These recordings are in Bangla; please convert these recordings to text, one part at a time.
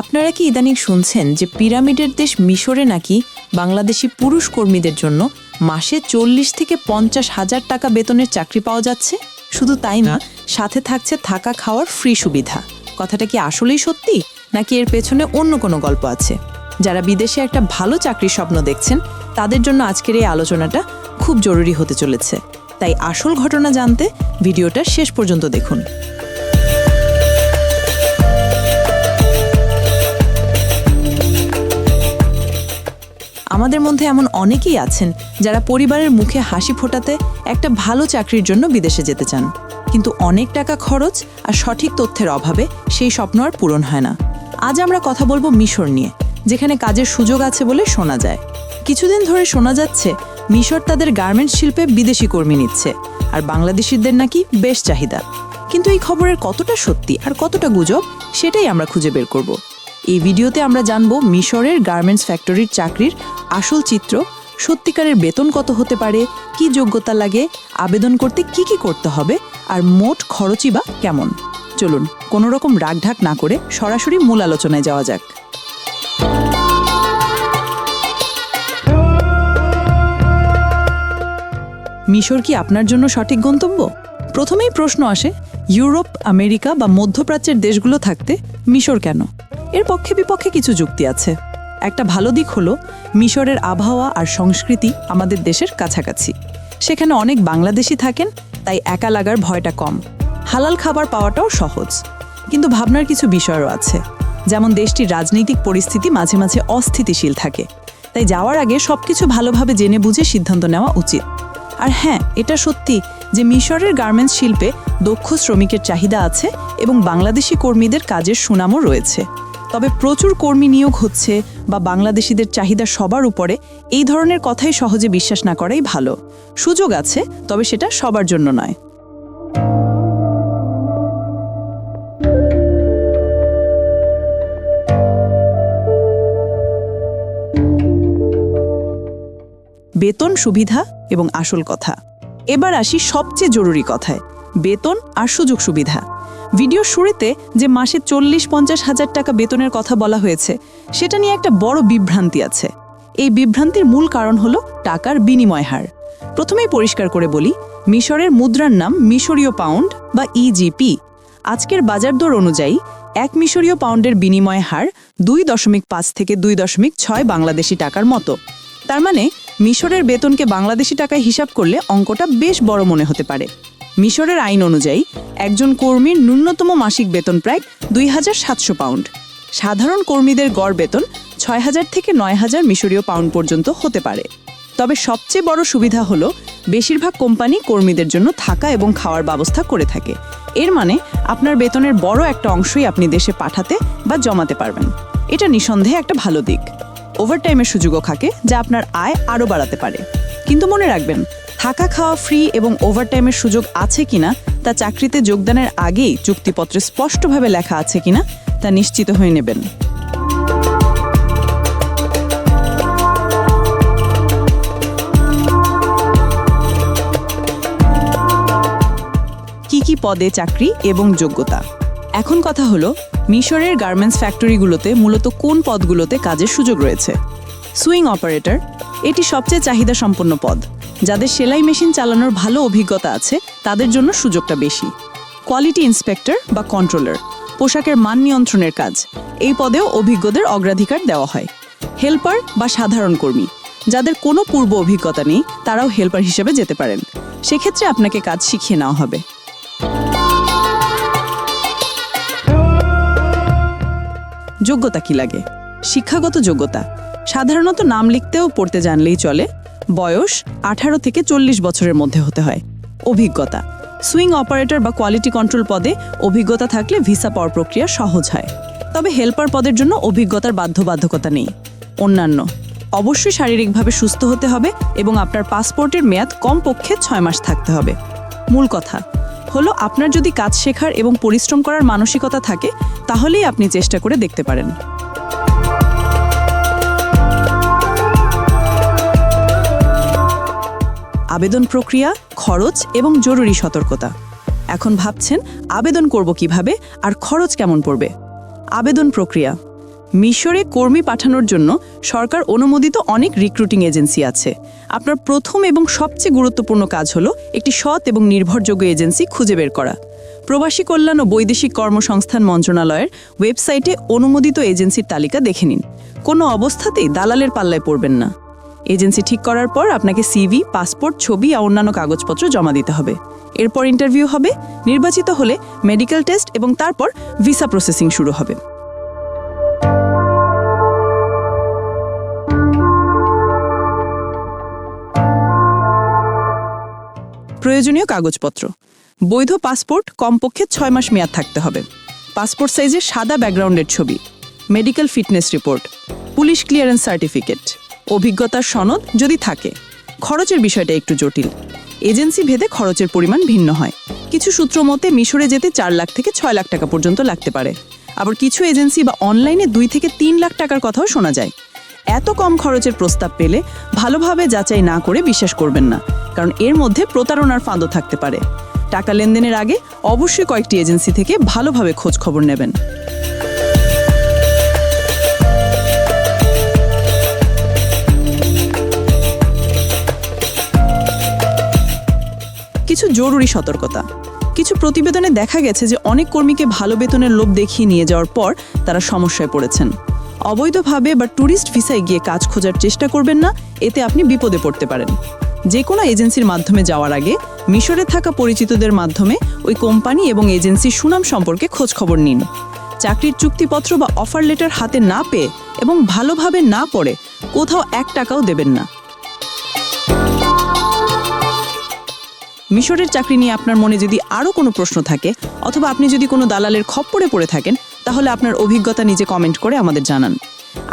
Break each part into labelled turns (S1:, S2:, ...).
S1: আপনারা কি ইদানিং শুনছেন যে পিরামিডের দেশ মিশরে নাকি বাংলাদেশি পুরুষ কর্মীদের জন্য মাসে চল্লিশ থেকে পঞ্চাশ হাজার টাকা বেতনের চাকরি পাওয়া যাচ্ছে? শুধু তাই না, সাথে থাকছে থাকা খাওয়ার ফ্রি সুবিধা। কথাটা কি আসলেই সত্যি? নাকি এর পেছনে অন্য কোনো গল্প আছে? যারা বিদেশে একটা ভালো চাকরির স্বপ্ন দেখছেন, তাদের জন্য আজকের এই আলোচনাটা খুব জরুরি হতে চলেছে। তাই আসল ঘটনা জানতে ভিডিওটা শেষ পর্যন্ত দেখুন। আমাদের মধ্যে এমন অনেকেই আছেন যারা পরিবারের মুখে হাসি ফোটাতে একটা ভালো চাকরির জন্য বিদেশে যেতে চান। কিন্তু অনেক টাকা খরচ আর সঠিক তথ্যের অভাবে সেই স্বপ্ন আর পূরণ হয় না। আজ আমরা কথা বলব মিশর নিয়ে, যেখানে কাজের সুযোগ আছে বলে শোনা যায়। কিছুদিন ধরে শোনা যাচ্ছে, মিশর তাদের গার্মেন্টস শিল্পে বিদেশি কর্মী নিচ্ছে, আর বাংলাদেশিদের নাকি বেশ চাহিদা। কিন্তু এই খবরের কতটা সত্যি আর কতটা গুজব, সেটাই আমরা খুঁজে বের করব। এই ভিডিওতে আমরা জানব মিশরের গার্মেন্টস ফ্যাক্টরির চাকরির আসল চিত্র, সত্যিকারের বেতন কত হতে পারে, কি যোগ্যতা লাগে, আবেদন করতে কি কি করতে হবে, আর মোট খরচই বা কেমন। চলুন, কোনো রকম রাগঢাক না করে সরাসরি মূল আলোচনায় যাওয়া যাক। মিশর কি আপনার জন্য সঠিক গন্তব্য? প্রথমেই প্রশ্ন আসে, ইউরোপ, আমেরিকা বা মধ্যপ্রাচ্যের দেশগুলো থাকতে মিশর কেন? এর পক্ষে বিপক্ষে কিছু যুক্তি আছে। একটা ভালো দিক হলো, মিশরের আবহাওয়া আর সংস্কৃতি আমাদের দেশের কাছাকাছি। সেখানে অনেক বাংলাদেশি থাকেন, তাই একা লাগার ভয়টা কম। হালাল খাবার পাওয়াটাও সহজ। কিন্তু ভাবনার কিছু বিষয়ও আছে। যেমন দেশটির রাজনৈতিক পরিস্থিতি মাঝে মাঝে অস্থিতিশীল থাকে। তাই যাওয়ার আগে সবকিছু ভালোভাবে জেনে বুঝে সিদ্ধান্ত নেওয়া উচিত। আর হ্যাঁ এটা সত্যি যে মিশরের গার্মেন্টস শিল্পে দক্ষ শ্রমিকের চাহিদা আছে এবং বাংলাদেশি কর্মীদের কাজের সুনামও রয়েছে। তবে প্রচুর কর্মী নিয়োগ হচ্ছে বা বাংলাদেশিদের চাহিদা সবার উপরে, এই ধরনের কথাই সহজে বিশ্বাস না করাই ভালো। সুযোগ আছে, তবে সেটা সবার জন্য নয়। বেতন সুবিধা এবং আসল কথা। এবার আসি সবচেয়ে জরুরি কথায়, বেতন আর সুযোগ সুবিধা। ভিডিও শুরুতে যে মাসে চল্লিশ পঞ্চাশ হাজার টাকা বেতনের কথা বলা হয়েছে, সেটা নিয়ে একটা বড় বিভ্রান্তি আছে। এই বিভ্রান্তির মূল কারণ হলো টাকার বিনিময় হার। প্রথমেই পরিষ্কার করে বলি, মিশরের মুদ্রার নাম মিশরীয় পাউন্ড বা ইজিপি আজকের বাজার দর অনুযায়ী, এক মিশরীয় পাউন্ডের বিনিময় হার দুই দশমিক পাঁচ থেকে দুই দশমিক ছয় বাংলাদেশি টাকার মতো। তার মানে মিশরের বেতনকে বাংলাদেশি টাকায় হিসাব করলে অঙ্কটা বেশ বড় মনে হতে পারে। মিশরের আইন অনুযায়ী, একজন কর্মীর ন্যূনতম মাসিক বেতন প্রায় দুই হাজার সাতশো পাউন্ড। সাধারণ কর্মীদের গড় বেতন ছয় হাজার থেকে নয় হাজার মিশরীয় পাউন্ড পর্যন্ত হতে পারে। তবে সবচেয়ে বড় সুবিধা হলো, বেশিরভাগ কোম্পানি কর্মীদের জন্য থাকা এবং খাওয়ার ব্যবস্থা করে থাকে। এর মানে আপনার বেতনের বড় একটা অংশই আপনি দেশে পাঠাতে বা জমাতে পারবেন। এটা নিঃসন্দেহে একটা ভালো দিক। ওভারটাইমের সুযোগও থাকে, যা আপনার আয় আরও বাড়াতে পারে। কিন্তু মনে রাখবেন, থাকা খাওয়া ফ্রি এবং ওভারটাইমের সুযোগ আছে কিনা তা চাকরিতে যোগদানের আগেই চুক্তিপত্রে স্পষ্টভাবে লেখা আছে কিনা তা নিশ্চিত হয়ে নেবেন। কি কি পদে চাকরি এবং যোগ্যতা? এখন কথা হলো, মিশরের গার্মেন্টস ফ্যাক্টরিগুলোতে মূলত কোন পদগুলোতে কাজের সুযোগ রয়েছে? সুইং অপারেটর, এটি সবচেয়ে চাহিদা সম্পন্ন পদ। যাদের সেলাই মেশিন চালানোর ভালো অভিজ্ঞতা আছে, তাদের জন্য সুযোগটা বেশি। কোয়ালিটি ইন্সপেক্টর বা কন্ট্রোলার, পোশাকের মান নিয়ন্ত্রণের কাজ। এই পদেও অভিজ্ঞদের অগ্রাধিকার দেওয়া হয়। হেল্পার বা সাধারণ কর্মী, যাদের কোনো পূর্ব অভিজ্ঞতা নেই, তারাও হেল্পার হিসেবে যেতে পারেন। সেক্ষেত্রে আপনাকে কাজ শিখিয়ে নেওয়া হবে। যোগ্যতা কি লাগে? শিক্ষাগত যোগ্যতা সাধারণত নাম লিখতেও পড়তে জানলেই চলে। বয়স আঠারো থেকে চল্লিশ বছরের মধ্যে হতে হয়। অভিজ্ঞতা। সুইং অপারেটর বা কোয়ালিটি কন্ট্রোল পদে অভিজ্ঞতা থাকলে ভিসা পাওয়ার প্রক্রিয়া সহজ হয়। তবে হেল্পার পদের জন্য অভিজ্ঞতার বাধ্যবাধকতা নেই। অন্যান্য। অবশ্যই শারীরিকভাবে সুস্থ হতে হবে এবং আপনার পাসপোর্টের মেয়াদ কমপক্ষে ছয় মাস থাকতে হবে। মূল কথা হলো আপনার যদি কাজ শেখার এবং পরিশ্রম করার মানসিকতা থাকে, তাহলেই আপনি চেষ্টা করে দেখতে পারেন। আবেদন প্রক্রিয়া, খরচ এবং জরুরি সতর্কতা। এখন ভাবছেন, আবেদন করব কীভাবে আর খরচ কেমন পড়বে? আবেদন প্রক্রিয়া। মিশরে কর্মী পাঠানোর জন্য সরকার অনুমোদিত অনেক রিক্রুটিং এজেন্সি আছে। আপনার প্রথম এবং সবচেয়ে গুরুত্বপূর্ণ কাজ হলো একটি সৎ এবং নির্ভরযোগ্য এজেন্সি খুঁজে বের করা। প্রবাসী কল্যাণ ও বৈদেশিক কর্মসংস্থান মন্ত্রণালয়ের ওয়েবসাইটে অনুমোদিত এজেন্সির তালিকা দেখে নিন। কোনো অবস্থাতেই দালালের পাল্লায় পড়বেন না। এজেন্সি ঠিক করার পর আপনাকে সিভি পাসপোর্ট ছবি আর অন্যান্য কাগজপত্র জমা দিতে হবে। এরপর ইন্টারভিউ হবে, নির্বাচিত হলে মেডিকেল টেস্ট এবং তারপর ভিসা প্রসেসিং শুরু হবে। প্রয়োজনীয় কাগজপত্র। বৈধ পাসপোর্ট কমপক্ষে ছয় মাস মেয়াদ থাকতে হবে। পাসপোর্ট সাইজের সাদা ব্যাকগ্রাউন্ডের ছবি। Medical fitness report police clearance certificate অভিজ্ঞতার সনদ যদি থাকে, খরচের বিষয়টা একটু জটিল। এজেন্সি ভেদে খরচের পরিমাণ ভিন্ন হয়। কিছু সূত্র মতে, মিশরে যেতে চার লাখ থেকে ছয় লাখ টাকা পর্যন্ত লাগতে পারে। আবার কিছু এজেন্সি বা অনলাইনে দুই থেকে তিন লাখ টাকার কথাও শোনা যায়। এত কম খরচের প্রস্তাব পেলে ভালোভাবে যাচাই না করে বিশ্বাস করবেন না, কারণ এর মধ্যে প্রতারণার ফাঁদও থাকতে পারে। টাকা লেনদেনের আগে অবশ্যই কয়েকটি এজেন্সি থেকে ভালোভাবে খোঁজ খবর নেবেন। কিছু জরুরি সতর্কতা। কিছু প্রতিবেদনে দেখা গেছে যে অনেক কর্মীকে ভালো বেতনের লোভ দেখিয়ে নিয়ে যাওয়ার পর তারা সমস্যায় পড়েছেন। অবৈধভাবে বা ট্যুরিস্ট ভিসায় গিয়ে কাজ খোঁজার চেষ্টা করবেন না, এতে আপনি বিপদে পড়তে পারেন। যে কোনো এজেন্সির মাধ্যমে যাওয়ার আগে মিশরে থাকা পরিচিতদের মাধ্যমে ওই কোম্পানি এবং এজেন্সির সুনাম সম্পর্কে খোঁজ খবর নিন। চাকরির চুক্তিপত্র বা অফার লেটার হাতে না পেয়ে এবং ভালোভাবে না পড়ে কোথাও এক টাকাও দেবেন না। মিশরের চাকরি নিয়ে আপনার মনে যদি আরও কোনো প্রশ্ন থাকে, অথবা আপনি যদি কোনো দালালের খপ্পরে পড়ে থাকেন, তাহলে আপনার অভিজ্ঞতা নিজে কমেন্ট করে আমাদের জানান।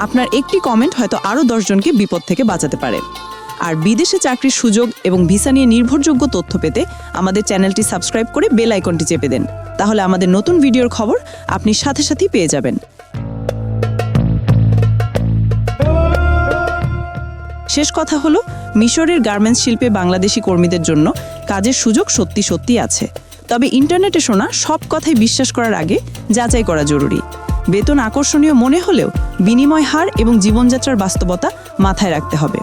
S1: আপনার একটি কমেন্ট হয়তো আরও দশজনকে বিপদ থেকে বাঁচাতে পারে। আর বিদেশে চাকরির সুযোগ এবং ভিসা নিয়ে নির্ভরযোগ্য তথ্য পেতে আমাদের চ্যানেলটি সাবস্ক্রাইব করে বেল আইকনটি চেপে দেন। তাহলে আমাদের নতুন ভিডিওর খবর আপনি সাথে সাথেই পেয়ে যাবেন। শেষ কথা হলো মিশরের গার্মেন্টস শিল্পে বাংলাদেশি কর্মীদের জন্য কাজের সুযোগ সত্যি সত্যি আছে। তবে ইন্টারনেটে শোনা সব কথাই বিশ্বাস করার আগে যাচাই করা জরুরি। বেতন আকর্ষণীয় মনে হলেও বিনিময় হার এবং জীবনযাত্রার বাস্তবতা মাথায় রাখতে হবে।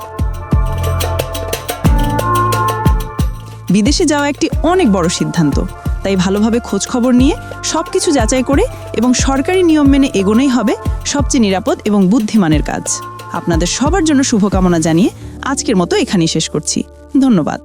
S1: বিদেশে যাওয়া একটি অনেক বড় সিদ্ধান্ত। তাই ভালোভাবে খোঁজ খবর নিয়ে সব কিছু যাচাই করে এবং সরকারি নিয়ম মেনে এগোনোই হবে সবচেয়ে নিরাপদ এবং বুদ্ধিমানের কাজ। আপনাদের সবার জন্য শুভকামনা জানিয়ে আজকের মতো এখানেই শেষ করছি। ধন্যবাদ।